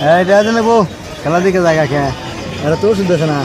হ্যাঁ এটা আছে নেব খেলা দিকে জায়গা খেয়ে এটা তো শুনতেছে না?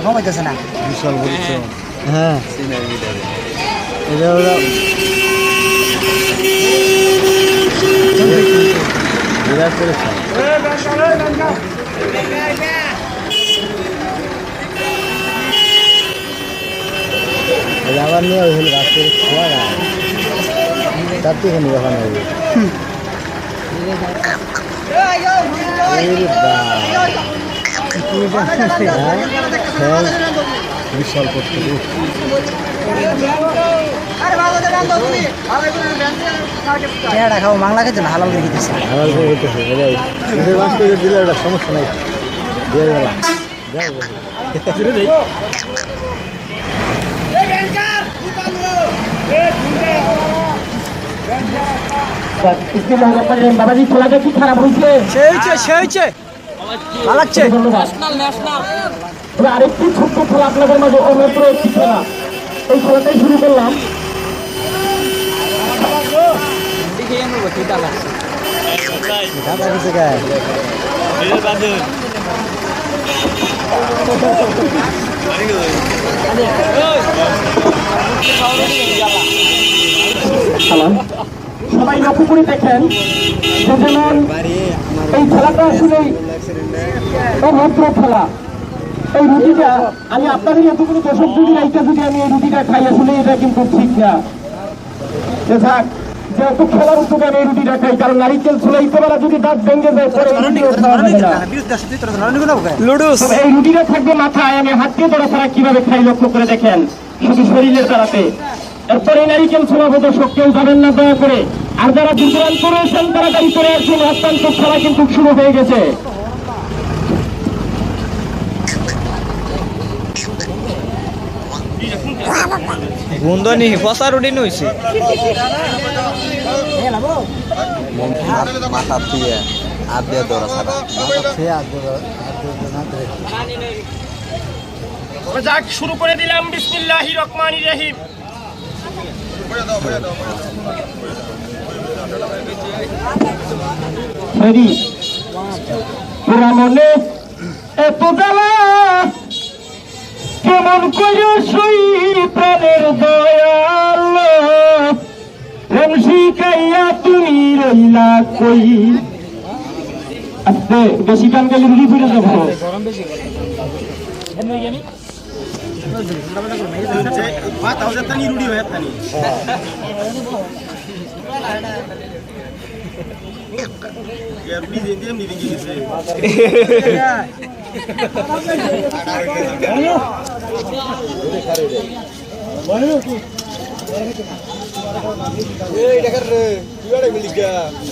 কমাইতেছে না। বিশাল বলছো হ্যাঁ। এটা হলো বিরাট পরিশ্রম আবার নিয়ে ওই হলো রাত্রে খোয়া না তার থেকে নিয়ে ওখানে হবে বিশাল করতে পেয়ারা খাও মাংলা খেতে না হালাল করে খেতেছে করে দিলে ওটা সমস্যা নাই যাও বাবাজি খেলাটা কি খারাপ হয়েছে। সেইছে সেইছে তবে আরেকটি ছোট্ট খেলা আপনাদের মাঝে অন্যত্র একটি খেলা। এই খেলাটাই শুরু করলাম। দাদা কিছু গায়ে সবাই লক্ষ্য করে দেখেন এই খেলাটা আসলে অভদ্র খেলা। এই রুটিটা আমি আপনাদের এতগুলো যদি আমি এই রুটিটা খাই, আসলে এটা কিন্তু ঠিক না। যে থাক। যেহেতু খেলার উদ্যোগে আমি এই রুটিটা খাই কারণ নারিকেল ছুলাইতে বেলা যদি দাঁত ভেঙে যায় এই রুটিটা থাকবে মাথায় আমি হাত দিয়ে ধরা ছাড়া কীভাবে খাই লক্ষ্য করে দেখেন শুধু শরীরের দ্বারাতে। এরপরে নারিকেল ছোড়াবো দর্শক কেউ যাবেন না দয়া করে। আর যারা দূর দূরান্ত রয়েছেন গাড়ি করে আসুন হস্তান্তর খেলা কিন্তু শুরু হয়ে গেছে। গুন্দনি দিয়ে না ধরে যাক শুরু করে দিলাম বিসমিল্লাহি রহমানির রহিম। রেডি তোরা মনে এত জ্বালা! কেমন করে সই প্রাণের দয়াল। রমসি কাইয়া তুমি রইলা কই? আস্তে, বেশি গান গেলে রুড়ি ফিরে যাব।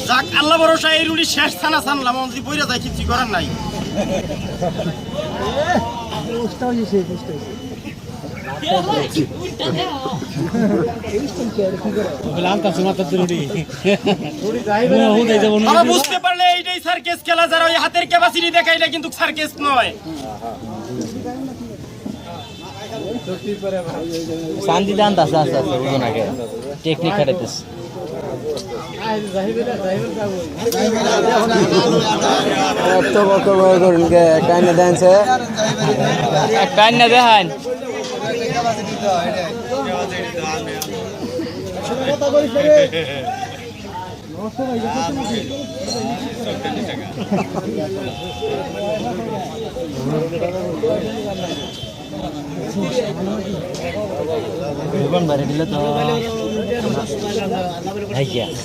যাক আল্লাহ ভরসা এই রুটি শেষ থানা সানলাম যদি বইরা যায় কিছু করার নাই। বুঝতে পারলে এইটাই সার্কেস খেলা যারা ওই হাতের ক্যাপাসিটি দেখায় এটা কিন্তু সার্কেস নয়। শান্তি দান আছে আস্তে আস্তে বুঝো নাকি টেকনিক খাটাইতেছে এত বক বক করুন কে কাইনে ডান্সে কান না দেখান।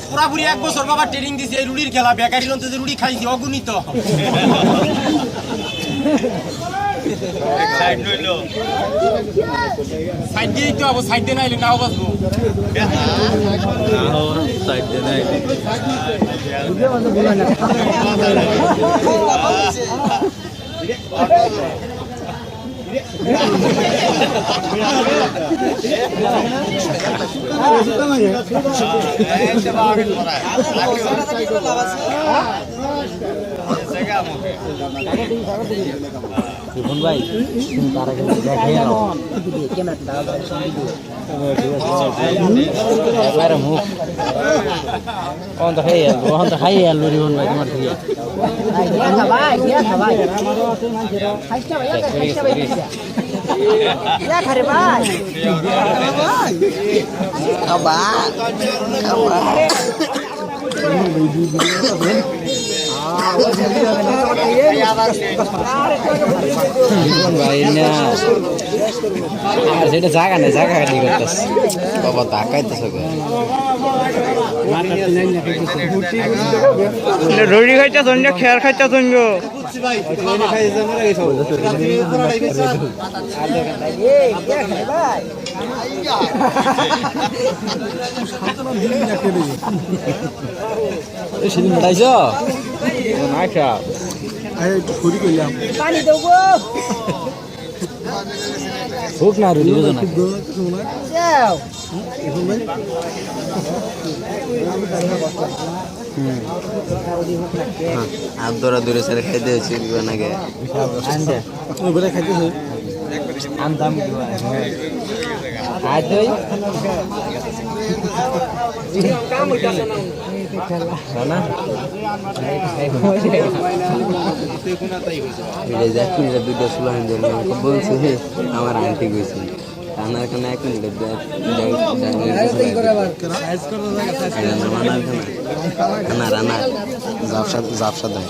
পুরাপুরি এক বছর বাবা ট্রেনিং দিছে এই রুটির খেলা বেকারি রুটি খাইছি অগণিত। সাইড দিয়ে তো আবার সাইড দিয়ে নাইলে নাও বাঁচবো সাইড দিয়ে নাইলে রিপন ভাই তুমি তার আগে দেখে একবারে মুখ অন তো খাই অন তো খাই আলু রিপন ভাই তোমার থেকে আর সেটা জায়গা নেই জায়গা খালি করতেছে বাবা তাকাইতেছে রুটি খাইতে সন্ধ্যা খেয়ার খাইতে সন্ধ্যা সেদিন বেড়াইছ না খা হোক না রুটি বুঝো না হাত ধরা দূরে ছেড়ে খাইতে আনতে মিনিটে দুটো ষোলো হাজার বলছে আমার আন্টি গেছে রান্নার এক মিনিটে রান্না রান্না জাপসা জাপসা দেয়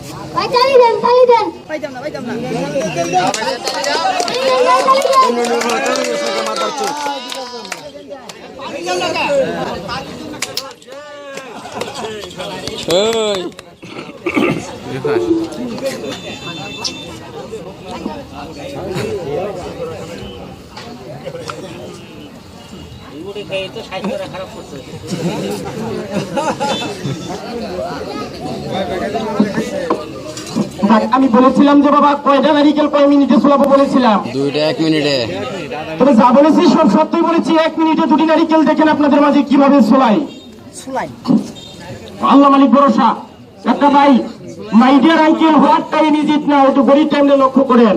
ভাই চালিয়ে দেন চালিয়ে দেন। আমি বলেছিলাম যে বাবা কয়টা নারিকেল কয় মিনিটে চুলাবো বলেছিলাম। দুইটা এক মিনিটে। তবে যা বলেছি সব সত্যই বলেছি এক মিনিটে দুটি নারিকেল দেখেন আপনাদের মাঝে কীভাবে চুলাই আল্লাহ মালিক ভরসা। একটা ভাই my dear uncle what time is it now একটু গরিব টাইমে লক্ষ্য করেন।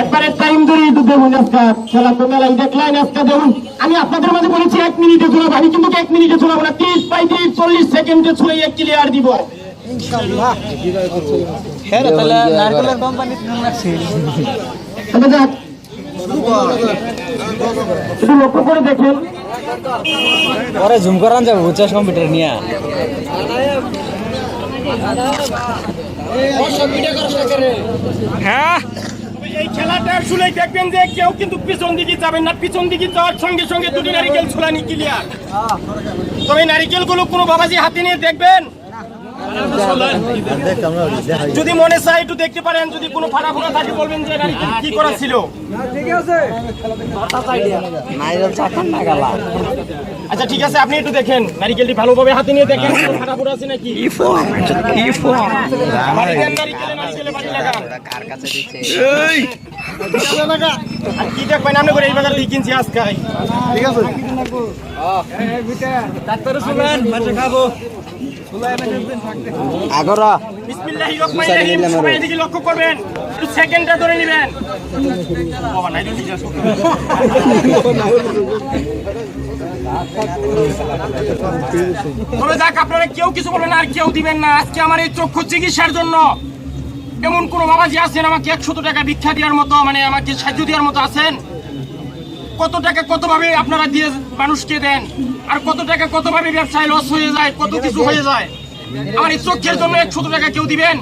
একবারে টাইম ধরে দেখুন আজকে। খেলা তো মেলায় দেখলেন আজকে দেখুন। আমি আপনাদের মাঝে বলেছি এক মিনিটে চুলাবো আমি কিন্তু এক মিনিটে চুলাবো না। তিরিশ পঁয়ত্রিশ চল্লিশ সেকেন্ডে চুলে এক ক্লিয়ার দিব। একটু লক্ষ্য করে দেখেন। পরে জুম করান যাব কম্পিউটার নিয়ে। হ্যাঁ? এই খেলাটা দেখবেন যে কেউ পিছন যাবেন না। পিছন সঙ্গে সঙ্গে নারিকেল ক্লিয়ার তবে গুলো কোনো বাবাজি হাতে নিয়ে দেখবেন? যদি মনে চায় একটু দেখতে পারেন যদি কোনো ফাটা ফোটা থাকে বলবেন যে কি করা ছিল। আচ্ছা ঠিক আছে আপনি একটু দেখেন। নারিকেলটি ভালোভাবে হাতে নিয়ে দেখেন ফাটা ফোটা আছে নাকি? আর কি দেখবেন? আপনি করে এই বাজার থেকে কিনছি আজকে আগরা। বিসমিল্লাহির রহমানির রহিম সবাই এদিকে লক্ষ্য করবেন। একটু সেকেন্ডটা ধরে নেবেন। বাবা নাই তবে যাক আপনারা কেউ কিছু বলবেন আর কেউ দিবেন না। আজকে আমার এই চক্ষু চিকিৎসার জন্য এমন কোন বাবাজি আছেন আমাকে একশত টাকা ভিক্ষা দেওয়ার মতো মানে আমাকে সাহায্য দেওয়ার মতো আছেন? কত টাকা কতভাবে আপনারা দিয়ে মানুষকে দেন? আর কত টাকা কতভাবে ব্যবসায় লস হয়ে যায়? কত কিছু হয়ে যায়? আমার এই চোখের জন্য একশত টাকা কেউ দিবেন?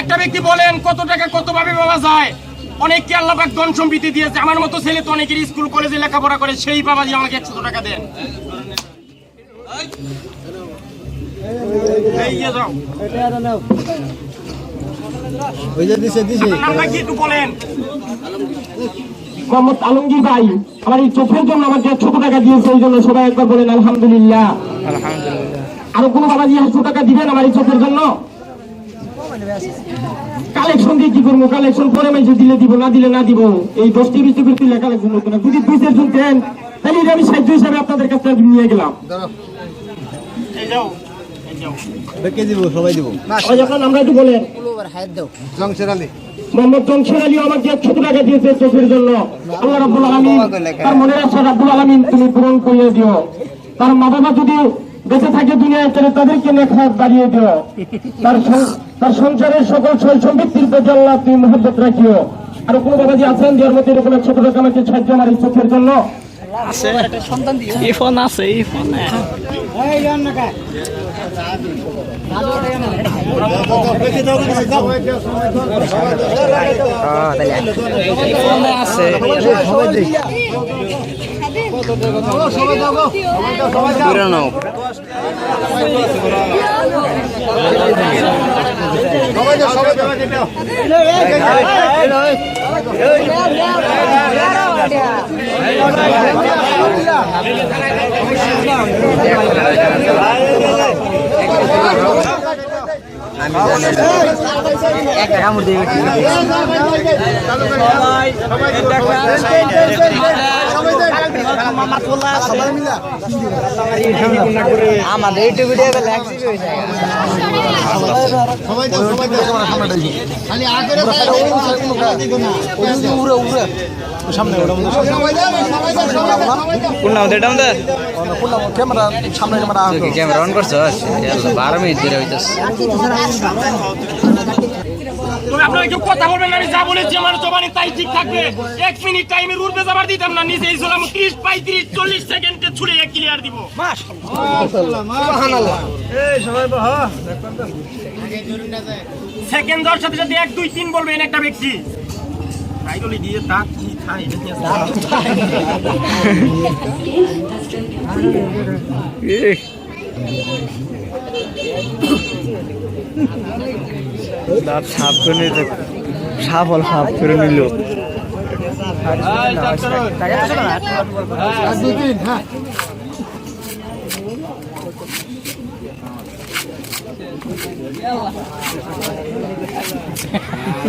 একটা ব্যক্তি বলেন, কত টাকা কতভাবে পাওয়া যায়? অনেককে আল্লাপাক ধন সম্পত্তি দিয়েছে। আমার মতো ছেলে তো অনেকের স্কুল, কলেজে লেখাপড়া করে, সেই বাবা বাবাজি আমাকে একশো টাকা দেন। যাও। ওই যে দিছে দিছে। একটু বলেন। মোহাম্মদ আলমগীর ভাই আমার এই চোখের জন্য আমাকে একশো টাকা দিয়েছে এই জন্য সবাই একবার বলেন আলহামদুলিল্লাহ। আরও কোনো বাবাজি একশো টাকা দিবেন আমার এই চোখের জন্য? কালেকশন দিয়ে কি করব? কালেকশন পরে মেসে দিলে দিব না দিলে না দিব এই দশটি বিশ টাকা তুলে কালেকশন হতো না যদি দুই চারজন দেন তাহলে আমি সাহায্য হিসাবে আপনাদের কাছে নিয়ে গেলাম। এই যাও। এই যাও কে দিব। সবাই দিব যখন আমরা একটু বলেন। জংশের আলী। মোহাম্মদ জমশের আলী আমাকে একশো টাকা দিয়েছে চোখের জন্য। আল্লাহ রাব্বুল আলামিন তার মনের আশা রাব্বুল আলামিন তুমি পূরণ করে দিও। তার মা বাবা যদি বেঁচে থাকে দুনিয়ায় তাহলে তাদেরকে নেখাত বাড়িয়ে দিও। তার সংসারের সকল সয় সম্পত্তির প্রতি আল্লাহ তুমি মহব্বত রাখিও। আর কোনো বাবাজি আছেন যার মধ্যে এরকম একশো টাকা আমাকে সাহায্য আমার এই চোখের জন্য? ইফোন আছে ইফোন ইফোনে আছে। নাও আমাদের একটু ভিডিও হয়ে সামনে ক্যামেরা সামনে ক্যামেরা অন করছস বারো মিনিট ধরে হইতেছে তবে আপনারা কেউ কথা বলবেন না আমি যা বলেছি আমার জবানি তাই ঠিক থাকবে। এক মিনিট টাইমের উঠবে যাবার দিতাম না নিজে এই ছিলাম ত্রিশ পঁয়ত্রিশ চল্লিশ সেকেন্ডে ছুড়ে ক্লিয়ার দিব। সেকেন্ড দেওয়ার সাথে সাথে এক দুই তিন বলবেন একটা ব্যক্তি। টাইটলি দিয়ে দাঁত কি খায় এটা দাঁত সাফ করে নিতে সাফ হল সাফ করে নিল। দুই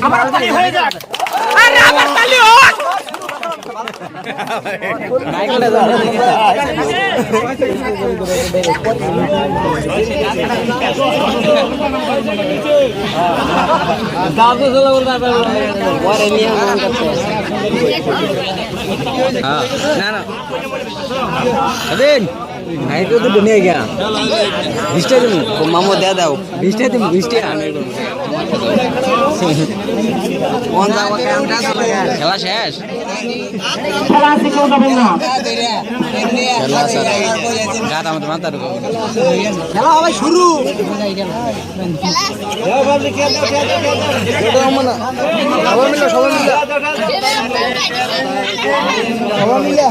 আবার তালি হয়ে। যাক আরে আমার তালি হোক না। না নাইটও তো বনে গিয়া। বিশটা দিব মামো দেয়া দাও। বিশটা দিব বিশটা খেলা শেষ? খেলা হবে শুরু। সবাই মিলে সবাই মিলে। সবাই মিলে।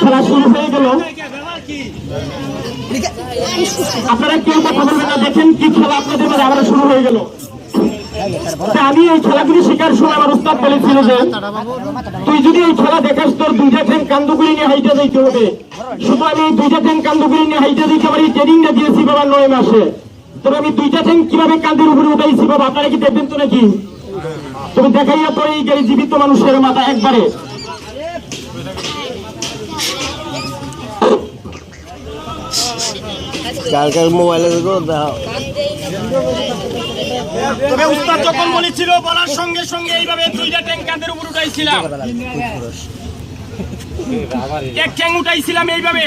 খেলা শুরু হয়ে গেল। আপনারা কেউ না, দেখেন কি খেলা আপনাদের আবার শুরু হয়ে গেল। আমি এই খেলাগুলি শেখার সময় আমার বলেছিল যে, তুই যদি এই খেলা দেখাস, তোর দুইটা কান্দুগুলি নিয়ে দিতে হবে। শুধু আমি এই দুইটা ঠ্যাং কান্দুগুলি নিয়ে হাইটা দিতে পারি, ট্রেনিংটা দিয়েছি বাবা নয় মাসে। তবে আমি দুইটা ঠ্যাং কীভাবে কান্দের উপরে উঠাইছি বাবা, আপনারা কি দেখবেন তো নাকি? তুমি দেখাইয়া পরে এই জীবিত মানুষের মাথা একবারে। কার কার মোবাইলে তবে উস্তাদ যখন বলেছিল বলার সঙ্গে সঙ্গে এইভাবে দুইটা ট্যাঙ্ক কাঁধের উপর উঠাইছিলাম। এক ঠ্যাং উঠাইছিলাম এইভাবে।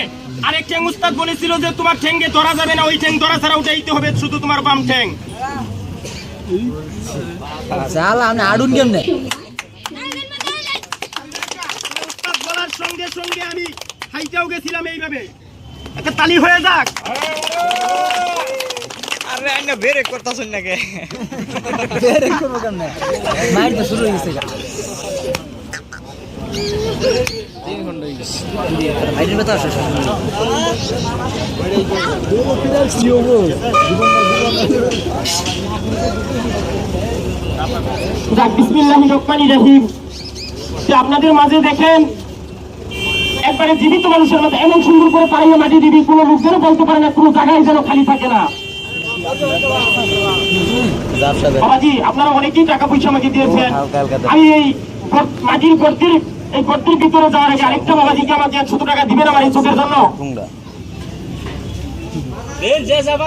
আরেক ঠ্যাং উস্তাদ বলেছিল যে তোমার ঠ্যাঙ্গে ধরা যাবে না ওই ঠ্যাং ধরা ছাড়া উঠাইতে হবে শুধু তোমার বাম ঠ্যাং। চাল আমি আডুন কেমনে? উস্তাদ বলার সঙ্গে সঙ্গে আমি হাইটাও গেছিলাম এইভাবে। একটা তালি হয়ে যাক। আরে আইনা বেরে করতাছন নাকি বেরে করব কেমনে মাইর তো শুরু হয়ে গেছে গা। মাইরের বেতা যাক বিসমিল্লাহ রহমানি রহিম। আপনাদের মাঝে দেখেন একবারে জীবিত মানুষের মধ্যে এমন সুন্দর করে পাড়িয়ে মাটি দিবি কোনো লোক যেন বলতে পারে না কোনো জায়গায় যেন খালি থাকে না। বাবাজি আপনারা অনেকেই টাকা পয়সা আমাকে দিয়েছেন। আমি এই মাটির গর্তির এই গর্তির ভিতরে যাওয়ার আগে আরেকটা বাবাজিকে আমাকে ছোট টাকা দিবেন আমার এই চোখের জন্য?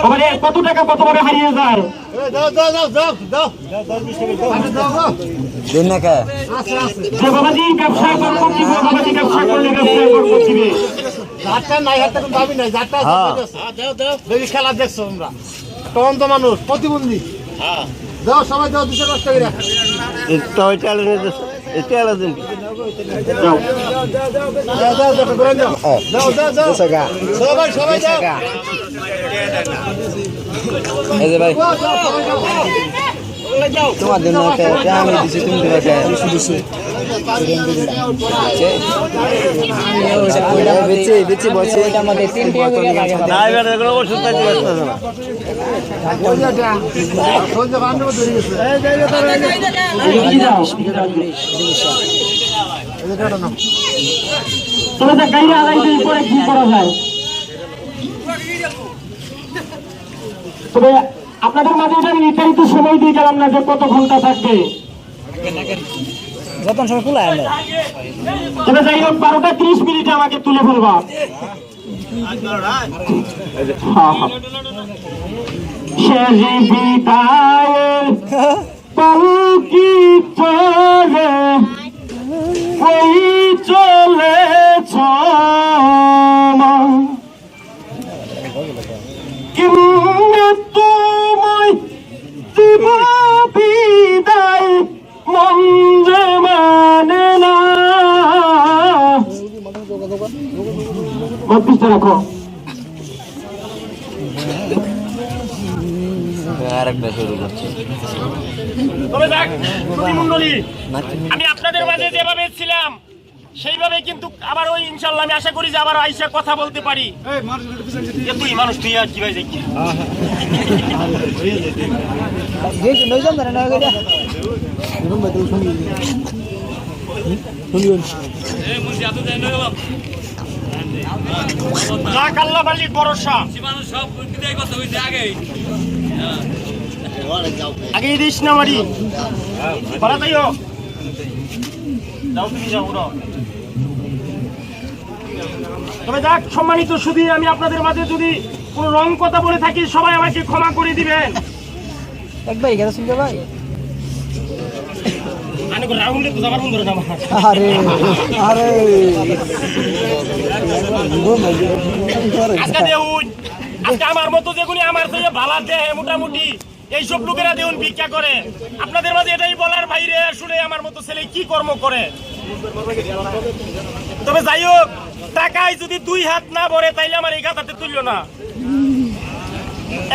বাবারে, কত টাকা কতভাবে হারিয়ে যায়? কে? যে বাবাজি ব্যবসা করব দিবে বাবাজি ব্যবসা করলে ব্যবসা করব দিবে খেলা দেখছ তোমরা? তখন তো মানুষ প্রতিবন্ধী। দাও সবাই দাও দুশো দাও করে। দাও দাও সবাই সবাই দাও এই যে ভাই তোমার জন্য একটা আমি দিছি তুমি দিবা এটা আমাদের পাইতে ব্যস্ত আছে না কি করা যায়? তবে আপনাদের মাঝে এটা নির্ধারিত সময় দিয়ে গেলাম না যে কত ঘণ্টা থাকবে। যতন সময় খোলা তবে যাই হোক বারোটা তিরিশ মিনিটে আমাকে তুলে ফেলবা হ্যাঁ। শেষ পালকি চলে ওই চলেছ কেমনে তোমায় দিব বিদায় মন যে মানে না। বত্রিশটা রাখো। শুরু করছে। আমি আপনাদের মাঝে যেভাবে ছিলাম সেইভাবে কিন্তু আবার ওই ইনশাল্লাহ আমি আশা করি যে আবার আইসা কথা বলতে পারি। তুই মানুষ তুই আর কি ভাই দেখি? আগে দিস না মারি। পালা তাইও যাও তুমি যাও উড়ো। তবে যাক সম্মানিত শুধু আমি আপনাদের মাঝে যদি কোনো রং কথা বলে থাকি সবাই আমাকে ক্ষমা করে দিবেন। একবার এখানে শুনতে ভাই আমার। আরে আরে। আজকে দেউন আজকে আমার মতো যেগুলি আমার থেকে ভালা দেহে মোটামুটি এইসব লোকেরা দেউন ভিক্ষা করে। আপনাদের মাঝে এটাই বলার আসলে আমার মতো ছেলে কি কর্ম করে? তবে যাই হোক, টাকায় যদি দুই হাত না ভরে, তাইলে আমার এই খাতাতে তুলল না।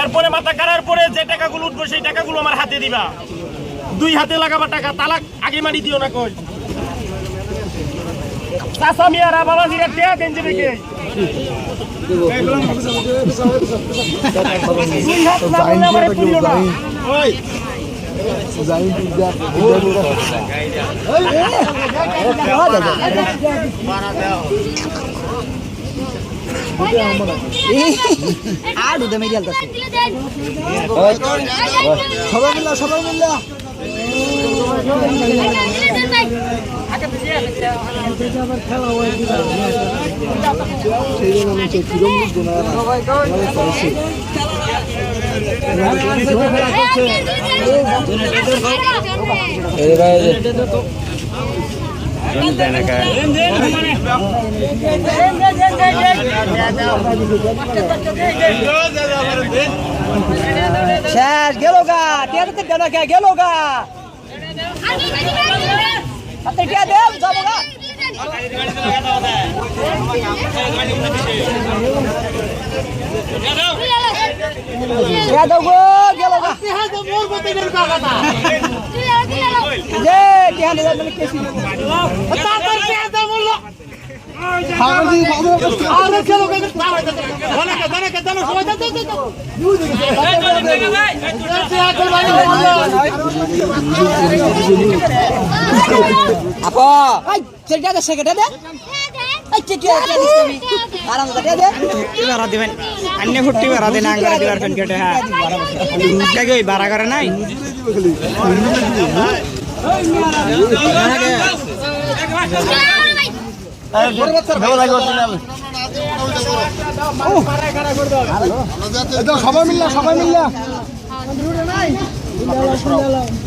এরপরে মাথা কাটার পরে যে টাকাগুলো উঠবো, সেই টাকাগুলো আমার হাতে দিবা। দুই হাতে লাগাবা টাকা, তালাক আগে মারি দিও না কই। চাষা মিয়ারা বাবাজিরা টেয়া দেন কে আর উদে মেরিয়াল তো সবাই মিল্লা সবাই মিল্লা শেষ গেল গা টিয়া দিতে গেল গা গেল গা হাতে টিয়া দে যাব গা টিয়া দাও গো আপা আই চেটা দে। ভাড়া হ্যাঁ। করে নাই? সবাই মিল্লা সবাই মিল্লা। ও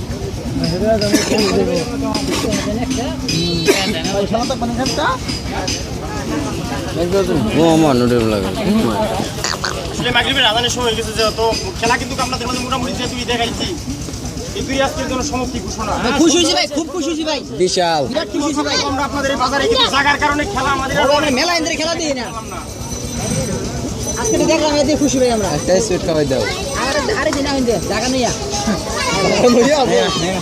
বিশাল। বিরাট খুশি হইছি ভাই। আমরা আপনাদের বাজারে কিন্তু জাগার কারণে খেলা আমাদের মেলা খেলা দিই না। আজকে দেখলাম খুশি ভাই আমরা। একটা সুইট খাওয়াই দাও। আরে আরে দিন আইন্দে জায়গা নেই